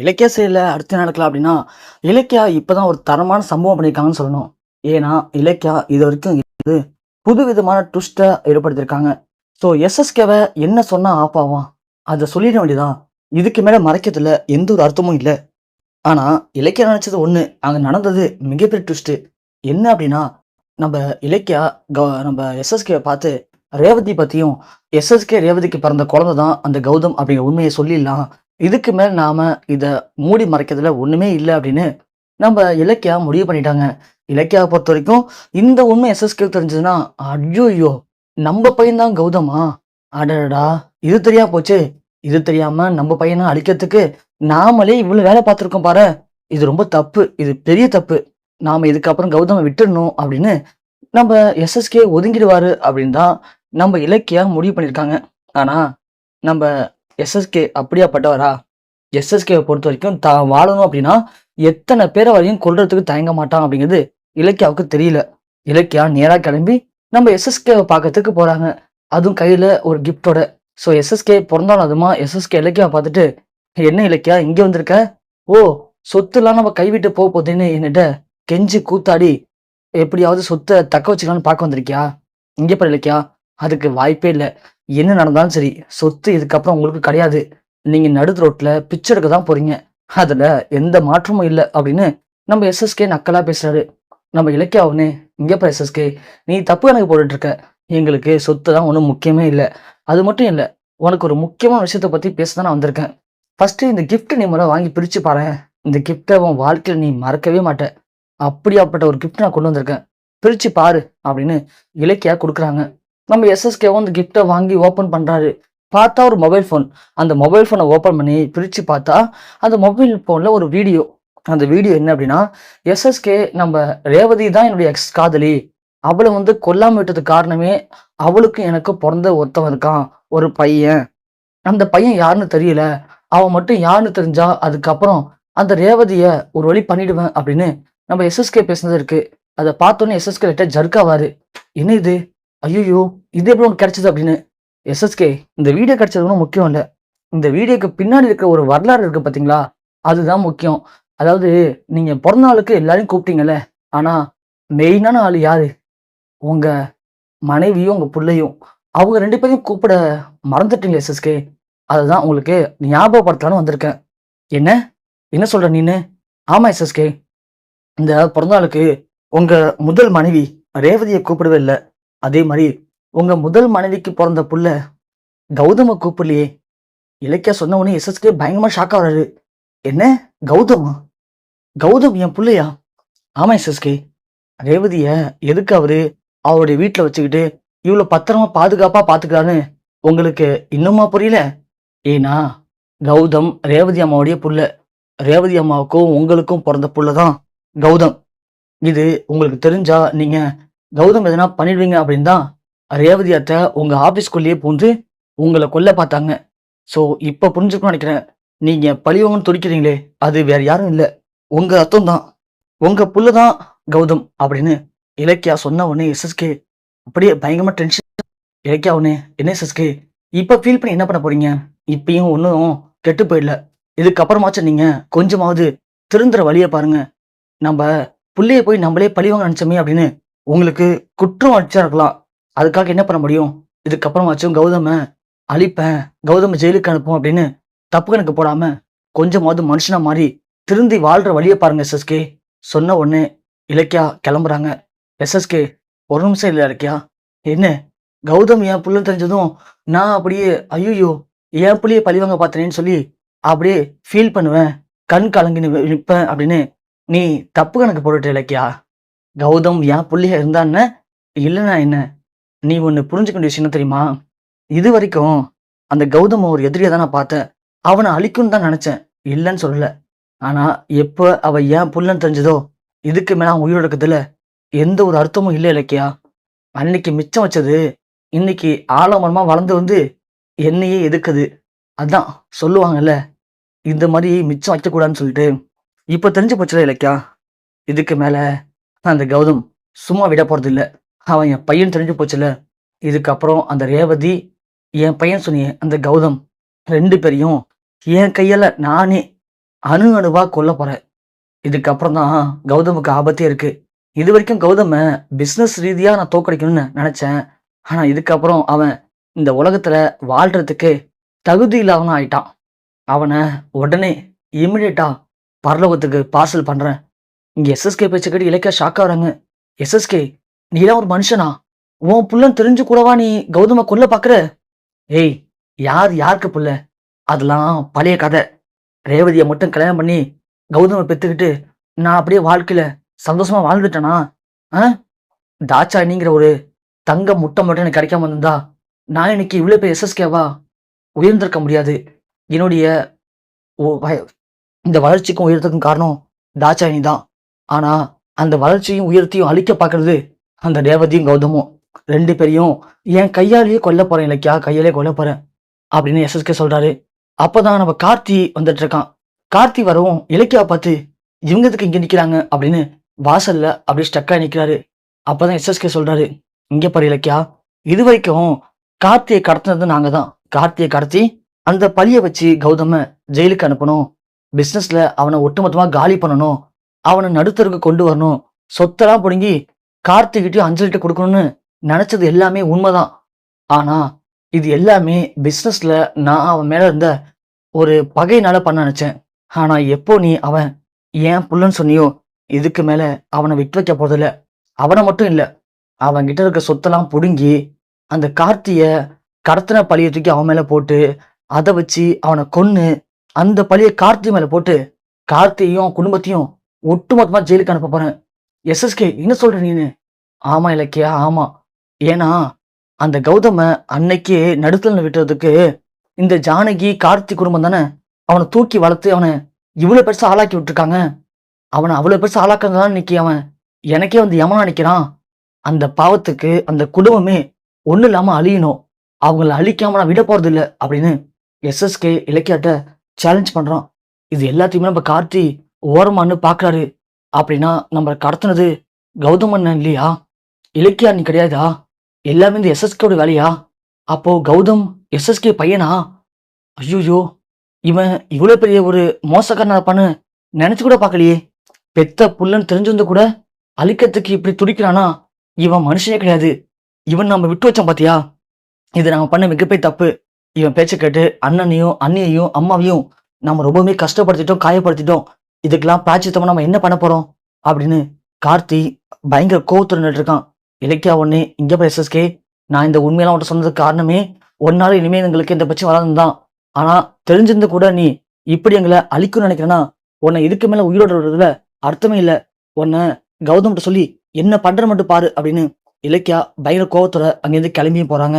இலக்கிய செயலில் அடுத்து நடக்கலாம் அப்படின்னா இலக்கியா இப்போதான் ஒரு தரமான சம்பவம் பண்ணியிருக்காங்கன்னு சொல்லணும். ஏன்னா இலக்கியா இது வரைக்கும் இது புது விதமான ட்விஸ்ட்டை ஏற்படுத்தியிருக்காங்க ஸோ எஸ்எஸ்கேவை என்ன சொன்னால் ஆஃப் அதை சொல்லிட வேண்டியதான் இதுக்கு மேலே மறைக்கிறதுல எந்த ஒரு அர்த்தமும் இல்லை. ஆனால் இலக்கியா நினச்சது ஒன்று அங்கே நடந்தது மிகப்பெரிய ட்விஸ்ட்டு என்ன அப்படின்னா நம்ம இலக்கியா க நம்ம எஸ்எஸ்கேவை பார்த்து ரேவதி பற்றியும் எஸ்எஸ்கே ரேவதிக்கு பிறந்த குழந்தை தான் அந்த கௌதம் அப்படிங்கிற உண்மையை சொல்லிடலாம். இதுக்கு மேல் நாம இதை மூடி மறைக்கிறதுல ஒண்ணுமே இல்லை அப்படின்னு நம்ம இலக்கியா முடிவு பண்ணிட்டாங்க. இலக்கியாவை பொறுத்த வரைக்கும் இந்த உண்மை எஸ்எஸ்கே தெரிஞ்சதுன்னா ஐயோ நம்ம பையன் தான் கௌதமா? அடடா இது தெரியாம போச்சு. இது தெரியாம நம்ம பையனை அழிக்கிறதுக்கு நாமளே இவ்வளவு வேலை பார்த்துருக்கோம் பாரு. இது ரொம்ப தப்பு. இது பெரிய தப்பு. நாம இதுக்கப்புறம் கௌதமை விட்டுடணும் அப்படின்னு நம்ம எஸ்எஸ்கே ஒதுங்கிடுவாரு அப்படின்னு தான் நம்ம இலக்கியா முடிவு பண்ணியிருக்காங்க. ஆனா நம்ம எஸ்எஸ்கே அப்படியாப்பட்டவரா? எஸ்எஸ்கேவை பொறுத்த வரைக்கும் தான் வாழணும் அப்படின்னா எத்தனை பேரை வரையும் கொள்றதுக்கு தயங்க மாட்டான் அப்படிங்கிறது இலக்கியாவுக்கு தெரியல. இலக்கியா நேராக கிளம்பி நம்ம எஸ்எஸ்கேவை பார்க்கறதுக்கு போகிறாங்க அதுவும் கையில் ஒரு கிஃப்டோட ஸோ எஸ்எஸ்கே பிறந்தாலும் அதுமா எஸ்எஸ்கே இலக்கியாவை பார்த்துட்டு என்ன இலக்கியா இங்கே வந்திருக்க? ஓ சொத்துலாம் நம்ம கைவிட்டு போக போதேன்னு என்னிட்ட கெஞ்சி கூத்தாடி எப்படியாவது சொத்தை தக்க வச்சுக்கலாம்னு பார்க்க வந்திருக்கியா? இங்கே பாரு இலக்கியா அதுக்கு வாய்ப்பே இல்லை. என்ன நடந்தாலும் சரி சொத்து இதுக்கப்புறம் உங்களுக்கு கிடையாது. நீங்க நடுத்து ரோட்ல பிச்சை எடுக்க தான் போறீங்க. அதுல எந்த மாற்றமும் இல்லை அப்படின்னு நம்ம எஸ்எஸ்கே நக்கலா பேசுறாரு. நம்ம இலக்கியாவுன்னு இங்கப்பா எஸ்எஸ்கே நீ தப்பு எனக்கு போட்டுட்டு இருக்க எங்களுக்கு சொத்து தான் ஒன்றும் முக்கியமே இல்லை. அது மட்டும் இல்லை உனக்கு ஒரு முக்கியமான விஷயத்தை பத்தி பேச தான் நான் வந்திருக்கேன். ஃபர்ஸ்ட் இந்த கிஃப்ட் நீ முதல்ல வாங்கி பிரிச்சு பாரு. இந்த கிஃப்டை உன் வாழ்க்கையில நீ மறக்கவே மாட்ட. அப்படியாப்பட்ட ஒரு கிஃப்ட் நான் கொண்டு வந்திருக்கேன். பிரிச்சு பாரு அப்படின்னு இலக்கியா கொடுக்குறாங்க. நம்ம எஸ்எஸ்கேவும் அந்த கிஃப்டை வாங்கி ஓப்பன் பண்ணுறாரு பார்த்தா ஒரு மொபைல் ஃபோன் அந்த மொபைல் ஃபோனை ஓப்பன் பண்ணி பிரித்து பார்த்தா அந்த மொபைல் ஃபோனில் ஒரு வீடியோ அந்த வீடியோ என்ன அப்படின்னா எஸ்எஸ்கே நம்ம ரேவதி தான் என்னுடைய எக்ஸ் காதலி. அவளை வந்து கொல்லாம விட்டதுக்கு காரணமே அவளுக்கும் எனக்கு பிறந்த ஒருத்தவன் இருக்கான். ஒரு பையன். அந்த பையன் யாருன்னு தெரியல. அவன் மட்டும் யாருன்னு தெரிஞ்சா அதுக்கப்புறம் அந்த ரேவதியை ஒரு வழி பண்ணிடுவேன் அப்படின்னு நம்ம எஸ்எஸ்கே பேசுனது இருக்கு. அதை பார்த்தோன்னே எஸ்எஸ்கே லைட்டா ஜர்க்காவாரு என்ன இது? ஐயோ இது எப்படி உனக்கு கிடைச்சது அப்படின்னு எஸ்எஸ்கே இந்த வீடியோ கிடைச்சது ஒன்றும் முக்கியம் இல்லை. இந்த வீடியோக்கு பின்னாடி இருக்கிற ஒரு வரலாறு இருக்கு பார்த்தீங்களா அதுதான் முக்கியம். அதாவது நீங்க பிறந்த நாளுக்கு எல்லாரையும் கூப்பிட்டீங்கல்ல ஆனா மெயினான ஆள் யாரு? உங்க மனைவியும் உங்க பிள்ளையும். அவங்க ரெண்டு பேரையும் கூப்பிட மறந்துட்டீங்களே எஸ்எஸ்கே அதுதான் உங்களுக்கு ஞாபகப்படுத்தலான்னு வந்திருக்கேன். என்ன? என்ன சொல்ற நீனு? ஆமா எஸ்எஸ்கே இந்த பிறந்தநாளுக்கு உங்கள் உங்க முதல் மனைவி ரேவதியை கூப்பிடவே இல்லை. அதே மாதிரி உங்க முதல் மனைவிக்கு பிறந்த புள்ள கௌதம கூப்பிடலையே. இலக்கியா சொன்ன உடனே எஸ்எஸ்கே பயங்கரமா ஷாக் வராரு. என்ன? கௌதமா? கௌதம் என் புள்ளையா? ஆமா எஸ்எஸ்கே ரேவதிய எதுக்கு அவரு அவருடைய வீட்டுல வச்சுக்கிட்டு இவ்வளவு பத்திரமா பாதுகாப்பா பாத்துக்கிறான்னு உங்களுக்கு இன்னுமா புரியல? ஏன்னா கௌதம் ரேவதி அம்மாவுடைய புள்ள. ரேவதி அம்மாவுக்கும் உங்களுக்கும் பிறந்த புள்ளதான் கௌதம். இது உங்களுக்கு தெரிஞ்சா நீங்க கௌதம் எதனா பண்ணிடுவீங்க அப்படின்னு தான் ரேவதி அத்தை உங்க ஆபீஸ்க்குள்ளேயே பூந்து உங்களை கொல்ல பார்த்தாங்க. ஸோ இப்போ புரிஞ்சுக்கணும்னு நினைக்கிறேன். நீங்க பழிவங்கன்னு துடிக்கிறீங்களே அது வேற யாரும் இல்லை. உங்க அர்த்தம் தான். உங்க புள்ள தான் கௌதம் அப்படின்னு இலக்கியா சொன்ன உடனே எஸ்எஸ்கே அப்படியே பயங்கரமா டென்ஷன் இலக்கியா உடனே என்ன எஸ்எஸ்கே இப்ப ஃபீல் பண்ணி என்ன பண்ண போறீங்க? இப்பயும் ஒன்றும் கெட்டு போயிடல. இதுக்கப்புறமாச்சும் நீங்க கொஞ்சமாவது திருந்துற வழியை பாருங்க. நம்ம புள்ளைய போய் நம்மளே பழிவாங்க நினைச்சோமே அப்படின்னு உங்களுக்கு குற்றம் அடிச்சா இருக்கலாம். அதுக்காக என்ன பண்ண முடியும்? இதுக்கப்புறமாச்சும் கௌதம அழிப்பேன் கௌதம ஜெயிலுக்கு அனுப்பும் அப்படின்னு தப்பு கணக்கு போடாம கொஞ்சமாவது மனுஷனா மாறி திருந்தி வாழ்ற வழியை பாருங்க எஸ்எஸ்கே சொன்ன உடனே இலக்கியா கிளம்புறாங்க. எஸ்எஸ்கே ஒரு நிமிஷம் இல்லை இலக்கியா? என்ன? கௌதம் என் புள்ள தெரிஞ்சதும் நான் அப்படியே ஐயோ என் புள்ளிய பழிவாங்க பார்த்தனேன்னு சொல்லி அப்படியே ஃபீல் பண்ணுவேன். கண் கலங்கி நிற்பேன் அப்படின்னு நீ தப்பு கணக்கு போட்டுட்ட இலக்கியா? கௌதம் என் புள்ளைய இருந்தான்னு இல்லைனா என்ன? நீ ஒன்று புரிஞ்சுக்க வேண்டிய விஷயம் என்ன தெரியுமா? இது வரைக்கும் அந்த கௌதம் ஒரு எதிரியை தான் நான் பார்த்தேன். அவனை அழிக்கும்னு தான் நினைச்சேன். இல்லைன்னு சொல்லல. ஆனா எப்போ அவ ஏன் புள்ளன்னு தெரிஞ்சதோ இதுக்கு மேல அவன் உயிரோட இருக்கிறதுல எந்த ஒரு அர்த்தமும் இல்லை இலக்கியா? அன்னைக்கு மிச்சம் வச்சது இன்னைக்கு ஆலமரமா வளர்ந்து வந்து என்னையே எதுக்குது? அதான் சொல்லுவாங்கல்ல இந்த மாதிரி மிச்சம் வைக்கக்கூடாதுன்னு சொல்லிட்டு. இப்போ தெரிஞ்சு போச்சுல இலக்கியா? இதுக்கு மேலே அந்த கௌதம் சும்மா விட போறது இல்ல அவன் என் பையன் தெரிஞ்சு போச்சுல. இதுக்கப்புறம் அந்த ரேவதி என் பையன் சொன்னிய அந்த கௌதம் ரெண்டு பேரையும் என் கையால நானே அணு அணுவா கொல்ல போறேன். இதுக்கப்புறம் தான் கௌதமுக்கு ஆபத்தே இருக்கு. இது வரைக்கும் கௌதம பிசினஸ் ரீதியா நான் தோக்கடிக்கணும்னு நினைச்சேன். ஆனா இதுக்கப்புறம் அவன் இந்த உலகத்துல வாழ்றதுக்கு தகுதி இல்லாதவன் ஆயிட்டான். அவனை உடனே இமிடியட்டா பரலோகத்துக்கு பார்சல் பண்றேன். இங்க எஸ்எஸ்கே பேச்ச கேட்டு இலக்கியா ஷாக் ஆகுறாங்க. எஸ்எஸ்கே நீலாம் ஒரு மனுஷனா? உன் புள்ளன் தெரிஞ்சு கூடவா நீ கௌதம கொல்ல பாக்குற? ஏய் யார் யாருக்கு புள்ள? அதெல்லாம் பழைய கதை. ரேவதியை மட்டும் கல்யாணம் பண்ணி கௌதம பெத்துக்கிட்டு நான் அப்படியே வாழ்க்கையில சந்தோஷமா வாழ்ந்துட்டேனா? ஆ? தாச்சாயினிங்கிற ஒரு தங்க முட்டை மட்டும் எனக்கு கிடைக்காம வந்திருந்தா நான் இன்னைக்கு இவ்வளோ பேர் எஸ்எஸ்கேவா உயர்ந்திருக்க முடியாது. என்னுடைய ஓ- இந்த வளர்ச்சிக்கும் உயர்த்துக்கும் காரணம் தாச்சாயினி தான் ஆனா அந்த வளர்ச்சியும் உயர்த்தியும் அழிக்க பார்க்கறது அந்த ரேவதியும் கௌதமும். ரெண்டு பேரையும் என் கையாலேயே கொல்ல போறேன் இலக்கியா கையாலே கொல்ல போறேன் அப்படின்னு எஸ்எஸ்கே சொல்றாரு. அப்பதான் நம்ம கார்த்தி வந்துட்டு இருக்கான். கார்த்தி வரவும் இலக்கியா பார்த்து இவங்கதுக்கு இங்க நிக்கிறாங்க? அப்படின்னு வாசல்ல அப்படியே ஸ்டக்கா நிக்கிறாரு. அப்பதான் எஸ்எஸ்கே சொல்றாரு இங்க பாரு இலக்கியா இது வரைக்கும் கார்த்தியை கடத்தினது நாங்க தான். கார்த்தியை கடத்தி அந்த பழிய வச்சு கௌதம ஜெயிலுக்கு அனுப்பணும். பிசினஸ்ல அவனை ஒட்டுமொத்தமா காலி பண்ணணும். அவனை நடுத்தருக்கு கொண்டு வரணும். சொத்தெல்லாம் பிடுங்கி கார்த்திகிட்டயும் அஞ்சலிட்ட கொடுக்கணும்னு நினைச்சது எல்லாமே உண்மைதான். ஆனா இது எல்லாமே பிஸ்னஸில் நான் அவன் மேல இருந்த ஒரு பகையினால பண்ண நினைச்சேன். ஆனா எப்போ நீ அவன் ஏன் புள்ளன்னு சொன்னியோ இதுக்கு மேல அவனை விட்டு வைக்க போறதில்ல. அவனை மட்டும் இல்ல அவன் கிட்ட இருக்க சொத்தெல்லாம் புடுங்கி அந்த கார்த்திய கடத்தின பழிய தூக்கி அவன் மேல போட்டு அதை வச்சு அவனை கொன்னு அந்த பழிய கார்த்தி மேல போட்டு கார்த்தியையும் குடும்பத்தையும் ஒட்டுமொத்தமா ஜெயிலுக்கு அனுப்ப போறேன். எஸ்எஸ்கே என்ன சொல்ற நீனு? ஆமா இலக்கியா ஆமா. ஏன்னா அந்த கௌதம அன்னைக்கே நடுத்தல விட்டுறதுக்கு இந்த ஜானகி கார்த்தி குடும்பம் தானே அவனை தூக்கி வளர்த்து அவனை இவ்வளவு பெருசா ஆளாக்கி விட்டுருக்காங்க. அவனை அவ்வளவு பெருசா ஆளாக்குறதுதான் இன்னைக்கு அவன் எனக்கே வந்து யமனா நிக்கிறான். அந்த பாவத்துக்கு அந்த குடும்பமே ஒண்ணு இல்லாம அழியணும். அவங்கள அழிக்காம நான் விட போறது இல்லை அப்படின்னு எஸ்எஸ்கே இலக்கியாட்ட சேலஞ்ச் பண்றான். இது எல்லாத்தையுமே நம்ம கார்த்தி ஓரமான்னு பார்க்குறாரு அப்படின்னா நம்ம கடத்தினது கௌதமன் இல்லையா? இலக்கியா நீ கிடையாதா? எல்லாமே இந்த எஸ்எஸ்கேவோட வேலையா? அப்போ கௌதம் எஸ்எஸ்கே பையனா? ஐயோயோ இவன் இவ்வளோ பெரிய ஒரு மோசக்காரன் இருப்பான்னு நினச்சி கூட பார்க்கலையே. பெத்த புள்ளன்னு தெரிஞ்சிருந்து கூட அழிக்கிறதுக்கு இப்படி துடிக்கிறானா? இவன் மனுஷனே கிடையாது. இவன் நம்ம விட்டு வச்சோம் பாத்தியா? இது நம்ம பண்ண மிகப்பெரிய தப்பு. இவன் பேச்சை கேட்டு அண்ணனையும் அண்ணியையும் அம்மாவையும் நம்ம ரொம்பவுமே கஷ்டப்படுத்திட்டோம் காயப்படுத்திட்டோம். இதுக்கெல்லாம் பிராச்சித்தமா நம்ம என்ன பண்ண போறோம்? அப்படின்னு கார்த்தி பயங்கர கோவத்துல இருக்கான் இலக்கியா ஒண்ணு இங்க போய் எஸ்எஸ்கே நான் இந்த உண்மையெல்லாம் உன்ட்ட சொன்னதுக்கு காரணமே ஒன்னால இனிமே எங்களுக்கு இந்த பிரச்சனை வராதுன்னு தான். ஆனா தெரிஞ்சிருந்து கூட நீ இப்படி எங்களை அழிக்கணும்னு நினைக்கிறேன்னா உன்னை இதுக்கு மேல உயிரோட விடுறதுல அர்த்தமே இல்ல. உன்னை கௌதம்கிட்ட சொல்லி என்ன பண்ற மட்டும் பாரு அப்படின்னு இலக்கியா பயங்கர கோவத்தோட அங்கிருந்து கிளம்பியும் போறாங்க.